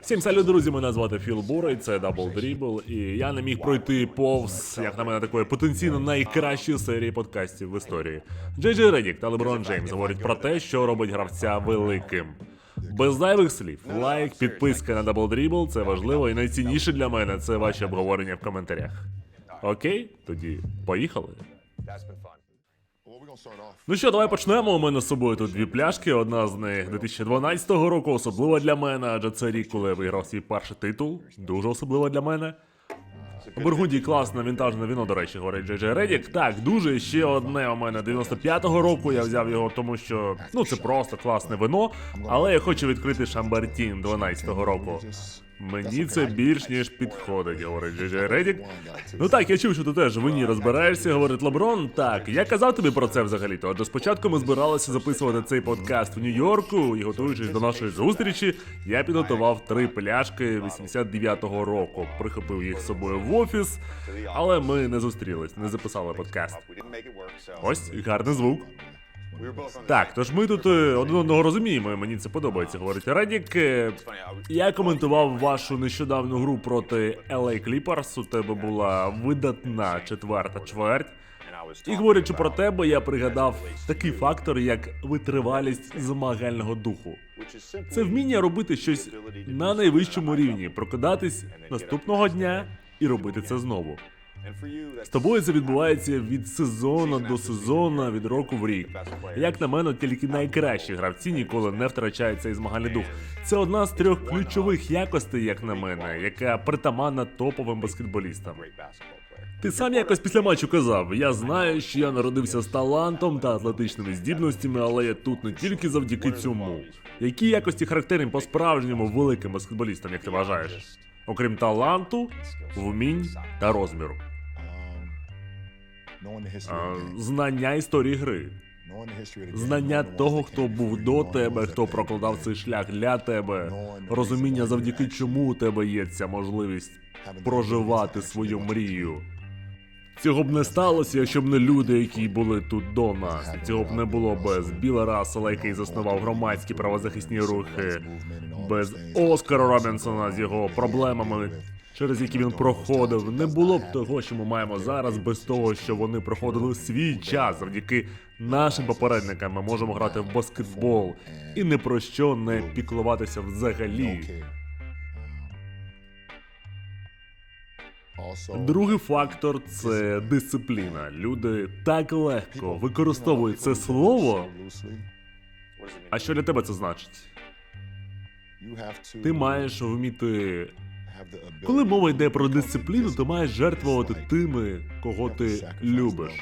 Всім салют, друзі, мене звати Філ Бурий, це Double Dribble, і я не міг пройти повз, як на мене, такої потенційно найкращої серії подкастів в історії. Джей Джей Редік та Леброн Джеймс говорять про те, що робить гравця великим. Без зайвих слів, лайк, підписка на Double Dribble – це важливо, і найцінніше для мене це ваші обговорення в коментарях. Окей, тоді поїхали. Ну що, давай почнемо. У мене з собою тут дві пляшки. Одна з них 2012 року, особлива для мене, адже це рік, коли я виграв свій перший титул. Дуже особлива для мене. У класне вінтажне віно, до речі, говорить Джей Джей Редік. Так, дуже ще одне у мене 95-го року. Я взяв його, тому що ну це просто класне вино. Але я хочу відкрити Шамбартін 12-го року. Мені це більш ніж підходить, говорить Джей Джей Редік. Ну так, я чув, що ти теж в вині розбираєшся, говорить Леброн. Так, я казав тобі про це взагалі-то. Адже спочатку ми збиралися записувати цей подкаст в Нью-Йорку, і готуючись до нашої зустрічі, я підготував три пляшки 89-го року. Прихопив їх з собою в офіс, але ми не зустрілись, не записали подкаст. Ось гарний звук. Так, тож ми тут е, один одного розуміємо, і мені це подобається, говорить Радік. Е, Я коментував вашу нещодавну гру проти LA Clippers. У тебе була видатна четверта чверть. І говорячи про тебе, я пригадав такий фактор, як витривалість змагального духу. Це вміння робити щось на найвищому рівні, прокидатись наступного дня і робити це знову. З тобою це відбувається від сезону до сезону, від року в рік. Як на мене, тільки найкращі гравці ніколи не втрачають цей змагальний дух. Це одна з трьох ключових якостей, як на мене, яка притаманна топовим баскетболістам. Ти сам якось після матчу казав: я знаю, що я народився з талантом та атлетичними здібностями, але я тут не тільки завдяки цьому. Які якості характерні по справжньому великим баскетболістам, як ти вважаєш? Окрім таланту, вмінь та розміру. А, знання історії гри. Знання того, хто був до тебе, хто прокладав цей шлях для тебе, розуміння, завдяки чому у тебе є ця можливість проживати свою мрію. Цього б не сталося, якщо б не люди, які були тут до нас. Цього б не було без Біла Рассела, який заснував громадські правозахисні рухи, без Оскара Робінсона з його проблемами, через які він проходив. Не було б того, що ми маємо зараз, без того, що вони проходили свій час. Завдяки нашим попередникам ми можемо грати в баскетбол і не про що не піклуватися взагалі. Другий фактор це дисципліна. Люди так легко використовують це слово. А що для тебе це значить? Ти маєш вміти. Коли мова йде про дисципліну, ти маєш жертвувати тими, кого ти любиш.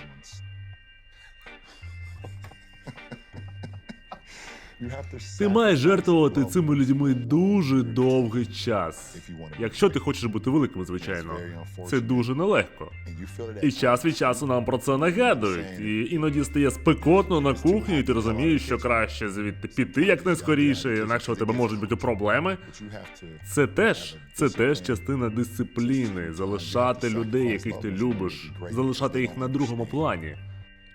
Ти маєш жертвувати цими людьми дуже довгий час. Якщо ти хочеш бути великим, звичайно, це дуже нелегко. І час від часу нам про це нагадують. І іноді стає спекотно на кухні, і ти розумієш, що краще звідти піти якнайскоріше, інакше у тебе можуть бути проблеми. Це теж це теж частина дисципліни залишати людей, яких ти любиш, залишати їх на другому плані.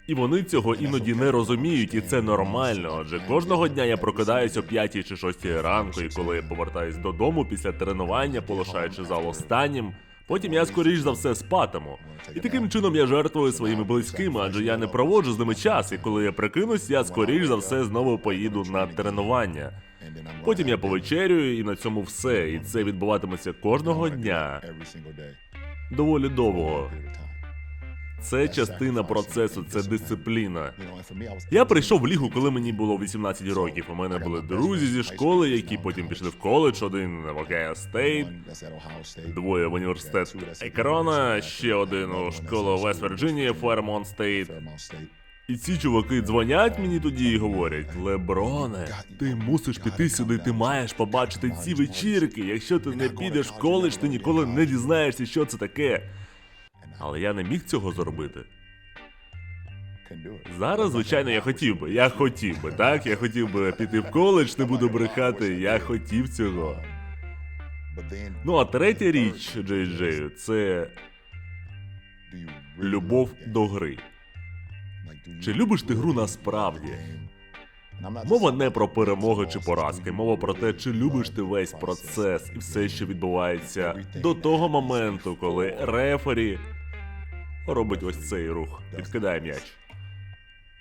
І вони цього іноді не розуміють, і це нормально. Адже кожного дня я прокидаюсь о 5 чи 6 ранку, і коли я повертаюсь додому після тренування, полишаючи зал останнім. Потім я скоріш за все спатиму. І таким чином я жертвую своїми близькими, адже я не проводжу з ними час, і коли я прикинусь, я скоріш за все знову поїду на тренування. Потім я повечерюю, і на цьому все. І це відбуватиметься кожного дня. Доволі довго. Це частина процесу, це дисципліна. Я прийшов в лігу, коли мені було 18 років. У мене були друзі зі школи, які потім пішли в коледж, один в Ohio State, двоє в університет Екрона, ще один у школу Вест Вірджинія, Фермонт Стейт. І ці чуваки дзвонять мені тоді і говорять: Леброне, ти мусиш піти сюди, ти маєш побачити ці вечірки. Якщо ти не підеш в коледж, ти ніколи не дізнаєшся, що це таке. Але я не міг цього зробити. Зараз, звичайно, я хотів би. Я хотів би, так? Я хотів би піти в коледж, не буду брехати. Я хотів цього. Ну а третя річ, Джей Джею, це любов до гри. Чи любиш ти гру насправді? Мова не про перемоги чи поразки, мова про те, чи любиш ти весь процес і все, що відбувається до того моменту, коли рефері робить ось цей рух, відкидає м'яч.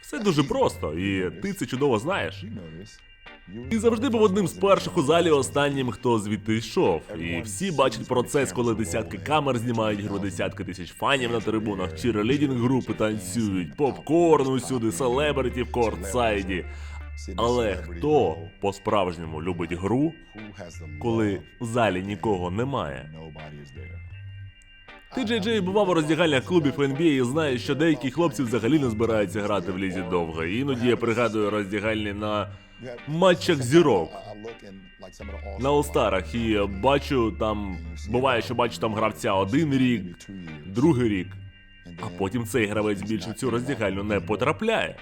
Все дуже просто, і ти це чудово знаєш. І завжди був одним з перших у залі останнім, хто звідти йшов. І всі бачать процес, коли десятки камер знімають гру, десятки тисяч фанів на трибунах, чирлідінг групи танцюють, попкорн усюди, селебриті в кортсайді. Але хто по-справжньому любить гру, коли в залі нікого немає? Ти, Джей Джей, бував у роздягальнях клубів NBA і знаєш, що деякі хлопці взагалі не збираються грати в лізі довго. І Іноді я пригадую роздягальні на матчах зірок. На Олстарах і бачу там. Буває, що бачу там гравця один рік, другий рік, а потім цей гравець більше в цю роздягальню не потрапляє.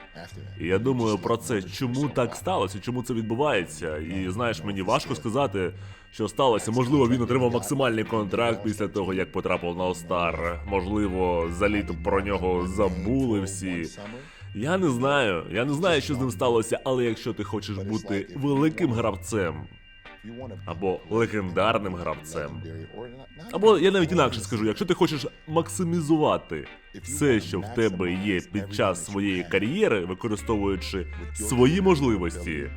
І я думаю про це, чому так сталося, чому це відбувається. І знаєш, мені важко сказати, що сталося. Можливо, він отримав максимальний контракт після того, як потрапив на Остар. Можливо, за літо про нього забули всі. Я не знаю, я не знаю, що з ним сталося, але якщо ти хочеш бути великим гравцем або легендарним гравцем, або я навіть інакше скажу, якщо ти хочеш максимізувати все, що в тебе є під час своєї кар'єри, використовуючи свої можливості,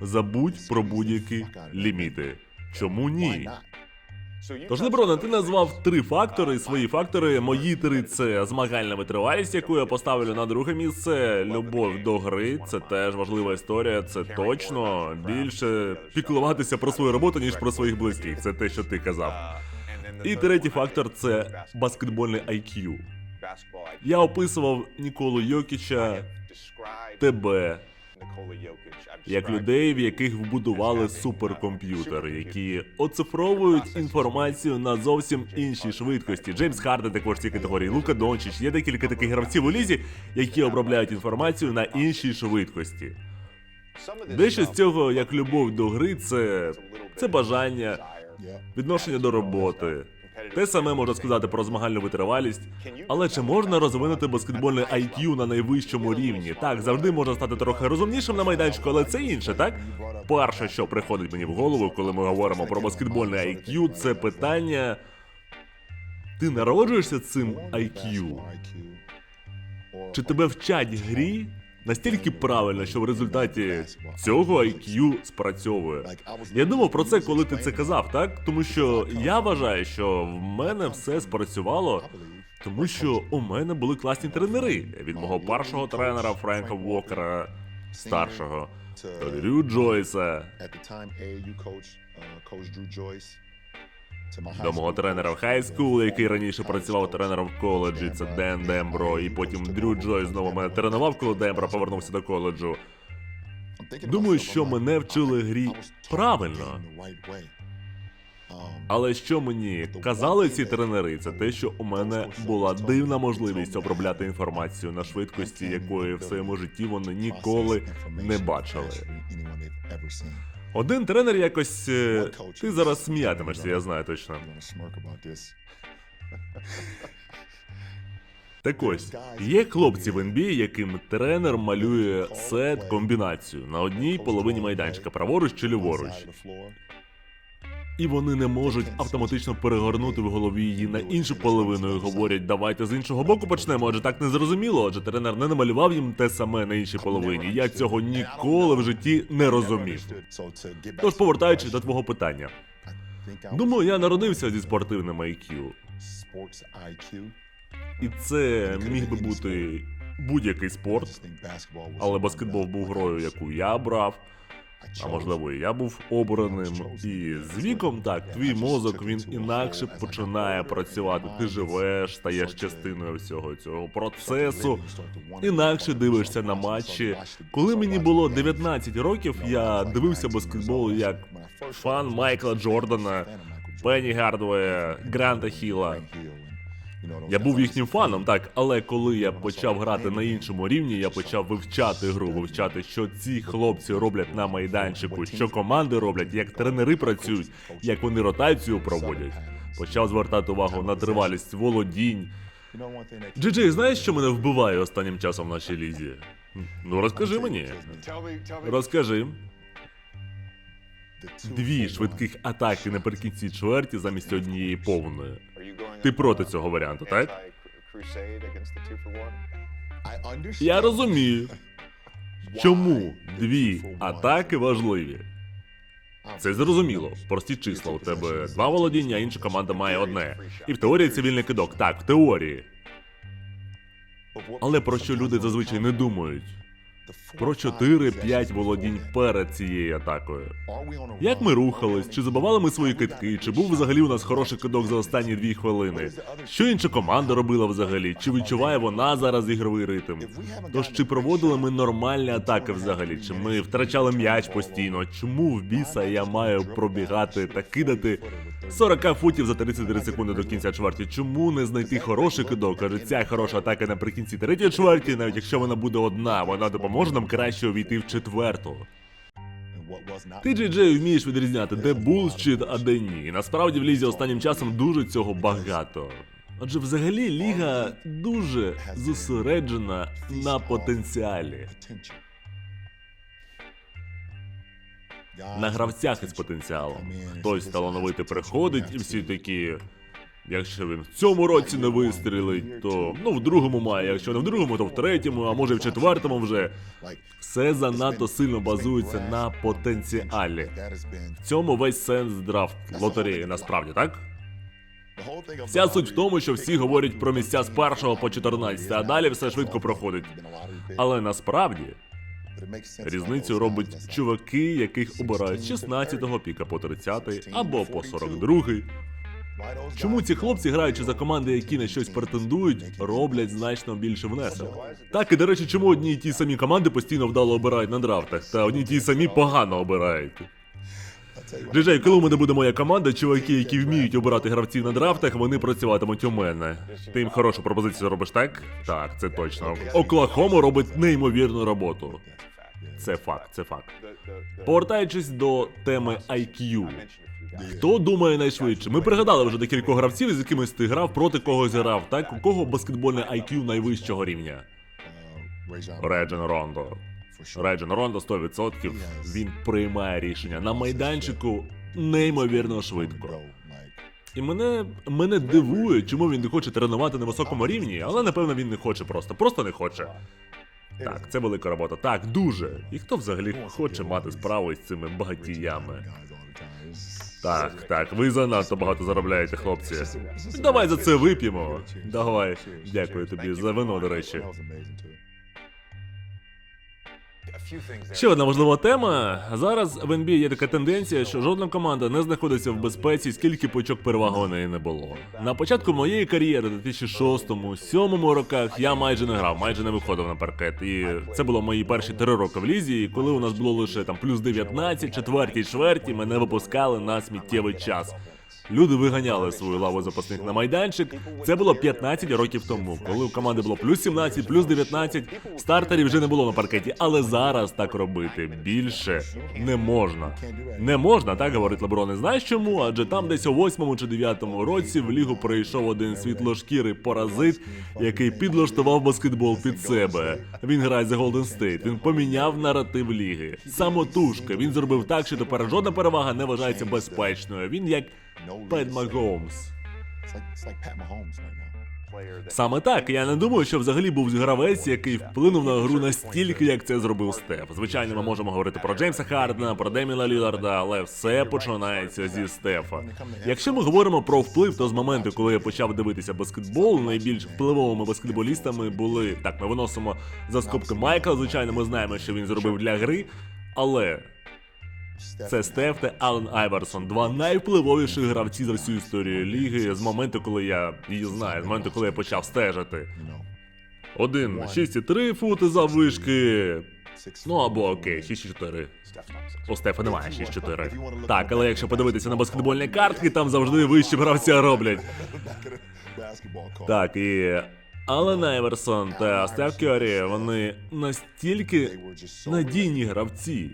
забудь про будь-які ліміти. Чому ні? Тож, Леброна, ти назвав три фактори. Свої фактори. Мої три це змагальна витривалість, яку я поставлю на друге місце. Любов до гри, це теж важлива історія. Це точно більше піклуватися про свою роботу, ніж про своїх близьких. Це те, що ти казав. І третій фактор це баскетбольний IQ. Я описував Ніколу Йокіча, тебе, як людей, в яких вбудували суперкомп'ютери, які оцифровують інформацію на зовсім іншій швидкості. Джеймс Харден також в цій категорії, Лука Дончич. Є декілька таких гравців у лізі, які обробляють інформацію на іншій швидкості. Дещо з цього, як любов до гри, це, це бажання, відношення до роботи. Те саме можна сказати про змагальну витривалість. Але чи можна розвинути баскетбольний IQ на найвищому рівні? Так, завжди можна стати трохи розумнішим на майданчику, але це інше, так? Перше, що приходить мені в голову, коли ми говоримо про баскетбольний IQ, це питання. Ти народжуєшся цим IQ? Чи тебе вчать грі настільки правильно, що в результаті цього IQ спрацьовує? Я думав про це, коли ти це казав, так? Тому що я вважаю, що в мене все спрацювало. Тому що у мене були класні тренери від мого першого тренера Френка Вокера, старшого, до Дрю Джойса, до мого тренера в хайскул, який раніше працював тренером в коледжі, це Ден Дембро, і потім Дрю Джойс знову мене тренував, коли Дембро повернувся до коледжу. Думаю, що мене вчили грі правильно. Але що мені казали ці тренери, це те, що у мене була дивна можливість обробляти інформацію на швидкості, якої в своєму житті вони ніколи не бачили. Один тренер якось. е, Ти зараз сміятимешся, я знаю точно. Так ось, є хлопці в NBA, яким тренер малює сет комбінацію на одній половині майданчика, праворуч чи ліворуч. І вони не можуть автоматично перегорнути в голові її на іншу половину і говорять, давайте з іншого боку почнемо. Адже так не зрозуміло, адже тренер не намалював їм те саме на іншій половині. Я цього ніколи в житті не розумів. Тож, повертаючись до твого питання, думаю, я народився зі спортивним IQ. І це міг би бути будь-який спорт, але баскетбол був грою, яку я брав. А можливо, і я був обраним. І з віком так, твій мозок він інакше починає працювати. Ти живеш, стаєш частиною всього цього процесу. Інакше дивишся на матчі. Коли мені було 19 років, я дивився баскетбол як фан Майкла Джордана, Пенні Гардвея, Гранта Хіла. Я був їхнім фаном, так, але коли я почав грати на іншому рівні, я почав вивчати гру, вивчати, що ці хлопці роблять на майданчику, що команди роблять, як тренери працюють, як вони ротацію проводять. Почав звертати увагу на тривалість володінь. Джей, знаєш, що мене вбиває останнім часом в нашій лізі? Ну розкажи мені. Розкажи. Дві швидких атаки наприкінці чверті замість однієї повної. Ти проти цього варіанту, так? Я розумію, чому дві атаки важливі. Це зрозуміло. Прості числа. У тебе два володіння, а інша команда має одне. І в теорії це вільний кидок. Так, в теорії. Але про що люди зазвичай не думають? Про 4-5 володінь перед цією атакою. Як ми рухались, чи забивали ми свої китки, чи був взагалі у нас хороший кидок за останні дві хвилини? Що інша команда робила взагалі? Чи відчуває вона зараз ігровий ритм? Тож чи проводили ми нормальні атаки взагалі? Чи ми втрачали м'яч постійно? Чому в біса я маю пробігати та кидати 40 футів за 33 секунди до кінця чверті? Чому не знайти хороший кидок? Адже ця хороша атака наприкінці третьої чверті, навіть якщо вона буде одна, вона допоможе краще увійти в четверту. Ти, Джей Джей, вмієш відрізняти, де булшіт, а де ні. І насправді в лізі останнім часом дуже цього багато. Адже взагалі ліга дуже зосереджена на потенціалі. На гравцях із потенціалом. Хтось талановитий приходить, і всі такі. Якщо він в цьому році не вистрілить, то ну в другому має, якщо не в другому, то в третьому, а може в четвертому вже. Все занадто сильно базується на потенціалі. В цьому весь сенс драфт лотереї, насправді, так? Вся суть в тому, що всі говорять про місця з першого по 14, а далі все швидко проходить. Але насправді різницю робить чуваки, яких обирають з 16-го піка по 30 або по 42-й. Чому ці хлопці, граючи за команди, які на щось претендують, роблять значно більше внесок? Так, і до речі, чому одні й ті самі команди постійно вдало обирають на драфтах, та одні й ті самі погано обирають. Джей, коли у мене буде моя команда, чуваки, які вміють обирати гравців на драфтах, вони працюватимуть у мене. Ти їм хорошу пропозицію робиш, так? Так, це точно. Оклахома робить неймовірну роботу. Це факт, це факт. Повертаючись до теми IQ. Хто думає найшвидше? Ми пригадали вже декількох гравців, з якими ти грав, проти когось грав, так? У кого баскетбольне IQ найвищого рівня? Реджен Рондо. Реджен Рондо 100%. Він приймає рішення на майданчику неймовірно швидко. І мене, мене дивує, чому він не хоче тренувати на високому рівні, але напевно він не хоче просто. Просто не хоче. Так, це велика робота. Так, дуже. І хто взагалі хоче мати справу із цими багатіями? Так, так, ви занадто багато заробляєте, хлопці. Давай за це вип'ємо. Давай. Дякую тобі за вино, до речі. Ще одна важлива тема. Зараз в NBA є така тенденція, що жодна команда не знаходиться в безпеці, скільки б очок переваги у неї не було. На початку моєї кар'єри, у 2006-2007 роках, я майже не грав, майже не виходив на паркет. І це було мої перші три роки в лізі. І коли у нас було лише там плюс 19, четверті, чверті, мене випускали на сміттєвий час. Люди виганяли свою лаву запасних на майданчик. Це було 15 років тому, коли у команди було плюс 17, плюс 19, стартерів вже не було на паркеті, але зараз так робити більше не можна. Не можна, так говорить Леброн. І знаєш чому? Адже там десь у 8 чи 9 році в лігу прийшов один світлошкірий паразит, який підлаштував баскетбол під себе. Він грає за Golden State, Він поміняв наратив ліги. Самотужки. Він зробив так, що тепер жодна перевага не вважається безпечною. Він як Пет Магомс. Саме так, я не думаю, що взагалі був гравець, який вплинув на гру настільки, як це зробив Стеф. Звичайно, ми можемо говорити про Джеймса Хардена, про Деміла Ліларда, але все починається зі Стефа. Якщо ми говоримо про вплив, то з моменту, коли я почав дивитися баскетбол, найбільш впливовими баскетболістами були так. Ми виносимо за скобки Майкла. Звичайно, ми знаємо, що він зробив для гри, але. Це Стеф та Ален Айверсон, два найвпливовіших гравці за всю історію ліги з моменту, коли я її знаю, з моменту, коли я почав стежити. Один 6,3 фути заввишки. Ну або окей, 6,4. У Стефа немає 6,4. Так, але якщо подивитися на баскетбольні картки, там завжди вищі гравця роблять. Так, і Ален Айверсон та Стеф Кьорі, вони настільки надійні гравці.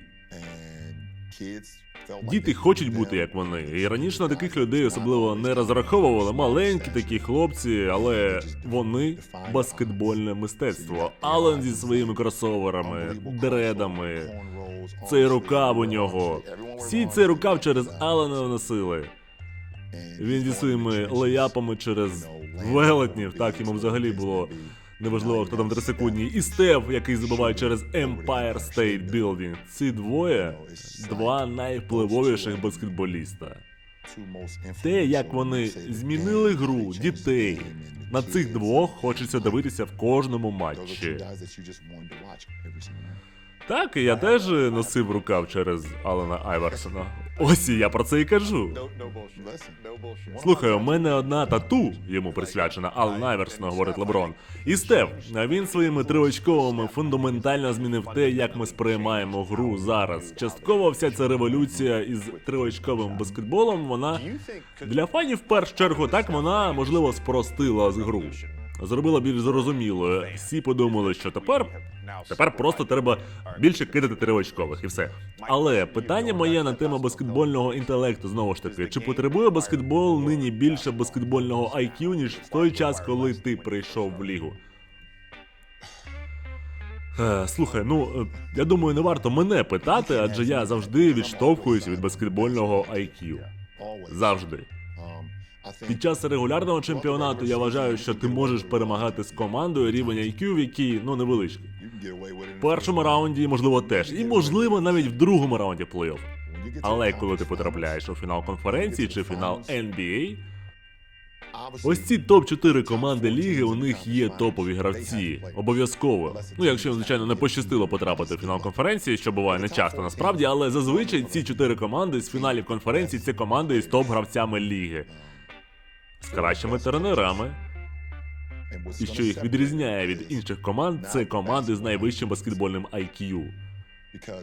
Діти хочуть бути як вони. І раніше на таких людей особливо не розраховували маленькі такі хлопці, але вони баскетбольне мистецтво. Ален зі своїми кросоверами, дредами. Цей рукав у нього. Всі цей рукав через Алена носили. Він зі своїми леяпами через велетнів, так йому взагалі було неважливо, хто там трисекундній. І Стеф, який забиває через Empire State Building. Ці двоє два найвпливовіших баскетболіста. Те, як вони змінили гру дітей. На цих двох хочеться дивитися в кожному матчі. Так, і я теж носив рукав через Алена Айверсона. Ось і я про це і кажу. Слухай, у мене одна тату йому присвячена Ален Айверсона, говорить Леброн. І Стеф, він своїми тривочковими фундаментально змінив те, як ми сприймаємо гру зараз. Частково вся ця революція із тривочковим баскетболом, вона для фанів в першу чергу так вона можливо спростила з гру. Зробила більш зрозумілою. Всі подумали, що тепер Тепер просто треба більше кидати тривочкових і все. Але питання моє на тему баскетбольного інтелекту знову ж таки: чи потребує баскетбол нині більше баскетбольного IQ, ніж в той час, коли ти прийшов в лігу? Е, Слухай, ну е, я думаю, не варто мене питати, адже я завжди відштовхуюсь від баскетбольного IQ. Завжди. Під час регулярного чемпіонату я вважаю, що ти можеш перемагати з командою рівень IQ, в якій ну невеличкий. В першому раунді, можливо, теж, і можливо навіть в другому раунді плей-офф. Але коли ти потрапляєш у фінал конференції чи фінал NBA, ось ці топ-4 команди ліги, у них є топові гравці. Обов'язково. Ну, якщо звичайно, не пощастило потрапити в фінал конференції, що буває не часто насправді, але зазвичай ці чотири команди з фіналів конференції це команди із топ-гравцями ліги. З кращими тренерами. І що їх відрізняє від інших команд, це команди з найвищим баскетбольним IQ.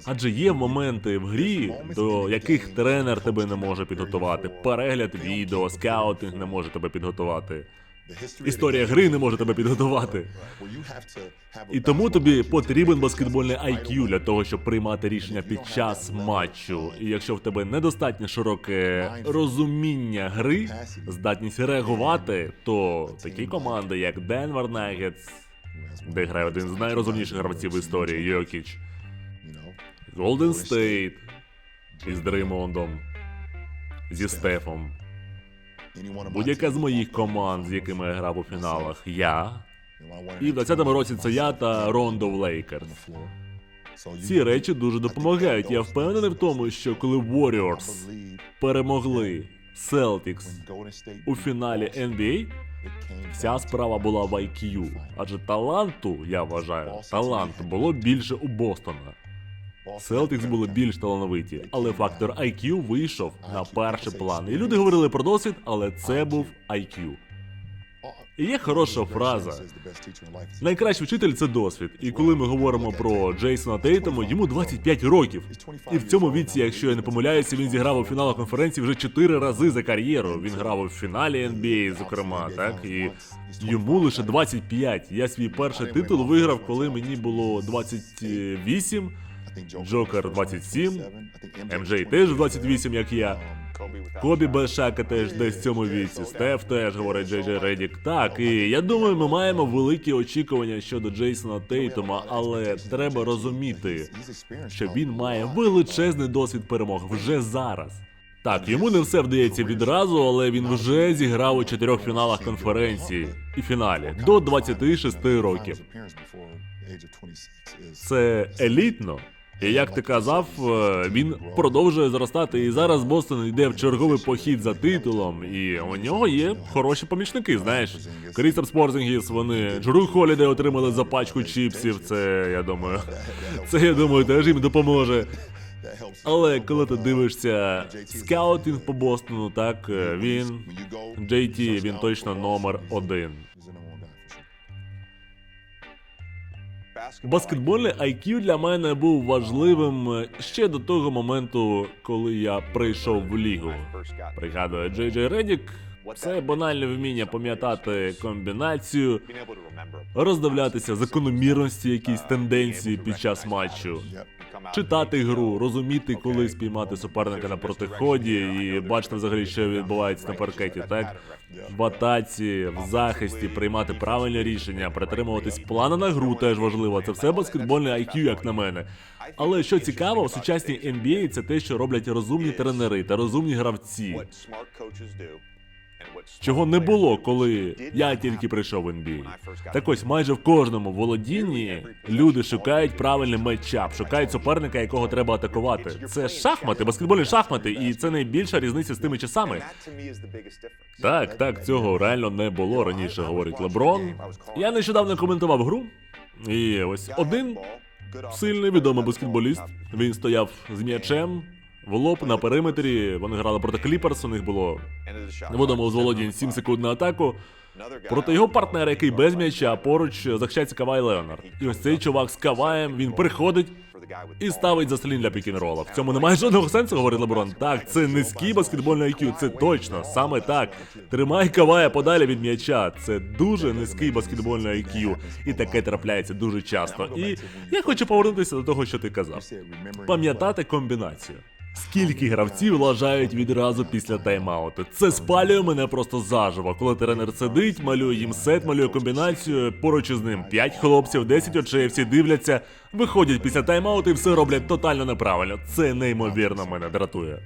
Адже є моменти в грі, до яких тренер тебе не може підготувати. Перегляд відео, скаутинг не може тебе підготувати. Історія гри не може тебе підготувати. І тому тобі потрібен баскетбольний IQ для того, щоб приймати рішення під час матчу. І якщо в тебе недостатньо широке розуміння гри, здатність реагувати, то такі команди, як Denver Nuggets, де грає один з найрозумніших гравців в історії Йокіч, Golden State із Дреймондом, зі Стефом. Будь-яка з моїх команд, з якими я грав у фіналах, я. І в 20-му році це я та Рондо в Лейкерс. Ці речі дуже допомагають. Я впевнений в тому, що коли Warriors перемогли Celtics у фіналі NBA, вся справа була в IQ. Адже таланту, я вважаю, таланту було більше у Бостона. Celtics були більш талановиті, але фактор IQ вийшов на перший план. І люди говорили про досвід, але це був IQ. Є хороша фраза. Найкращий вчитель це досвід. І коли ми говоримо про Джейсона Тейтому, йому 25 років. І в цьому віці, якщо я не помиляюся, він зіграв у фіналах конференції вже 4 рази за кар'єру. Він грав у фіналі NBA, зокрема, так і йому лише 25. Я свій перший титул виграв, коли мені було 28. Джокер 27, МJ теж 28, як я. Кобі Бешака теж десь в цьому віці. Стеф теж говорить Джей Джей Редік. Так, і я думаю, ми маємо великі очікування щодо Джейсона Тейтума, але треба розуміти, що він має величезний досвід перемог вже зараз. Так, йому не все вдається відразу, але він вже зіграв у чотирьох фіналах конференції і фіналі до 26 років. Це елітно. Як ти казав, е, він продовжує зростати. І зараз Бостон йде в черговий похід за титулом. І у нього є хороші помічники. Знаєш, Крістап Спорзингіс, вони Джру Холіде отримали за пачку чіпсів. Це я думаю, це я думаю, теж їм допоможе. Але коли ти дивишся скаутинг по Бостону, так е, він JT, він точно номер один. Баскетбольний IQ для мене був важливим е, ще до того моменту, коли я прийшов в лігу. Пригадує Джей Джей Редік це банальне вміння пам'ятати комбінацію, роздивлятися закономірності, якісь тенденції під час матчу. Читати гру, розуміти, коли спіймати суперника на протиході, і бачити взагалі, що відбувається на паркеті, так? В атаці, в захисті, приймати правильні рішення, притримуватись плану на гру теж важливо. Це все баскетбольне IQ, як на мене. Але що цікаво, в сучасній NBA це те, що роблять розумні тренери та розумні гравці. Чого не було, коли я тільки прийшов в NBA. Так ось майже в кожному володінні люди шукають правильний матчап, шукають суперника, якого треба атакувати. Це шахмати, баскетбольні шахмати, і це найбільша різниця з тими часами. Так, так, цього реально не було раніше, говорить Леброн. Я нещодавно коментував гру, і ось один сильний відомий баскетболіст. Він стояв з м'ячем в лоб на периметрі. Вони грали проти Кліперс, у них було невідомо з володінь 7 секунд на атаку. Проти його партнера, який без м'яча, поруч захищається Кавай Леонард. І ось цей чувак з Каваєм, він приходить і ставить заслін для пікінрола. В цьому немає жодного сенсу, говорить Леброн. Так, це низький баскетбольний IQ, це точно, саме так. Тримай Кавая подалі від м'яча. Це дуже низький баскетбольний IQ. І таке трапляється дуже часто. І я хочу повернутися до того, що ти казав. Пам'ятати комбінацію. Скільки гравців лажають відразу після тайм-ауту? Це спалює мене просто заживо. Коли тренер сидить, малює їм сет, малює комбінацію, поруч із ним 5 хлопців, 10 очей, всі дивляться, виходять після тайм-ауту і все роблять тотально неправильно. Це неймовірно мене дратує.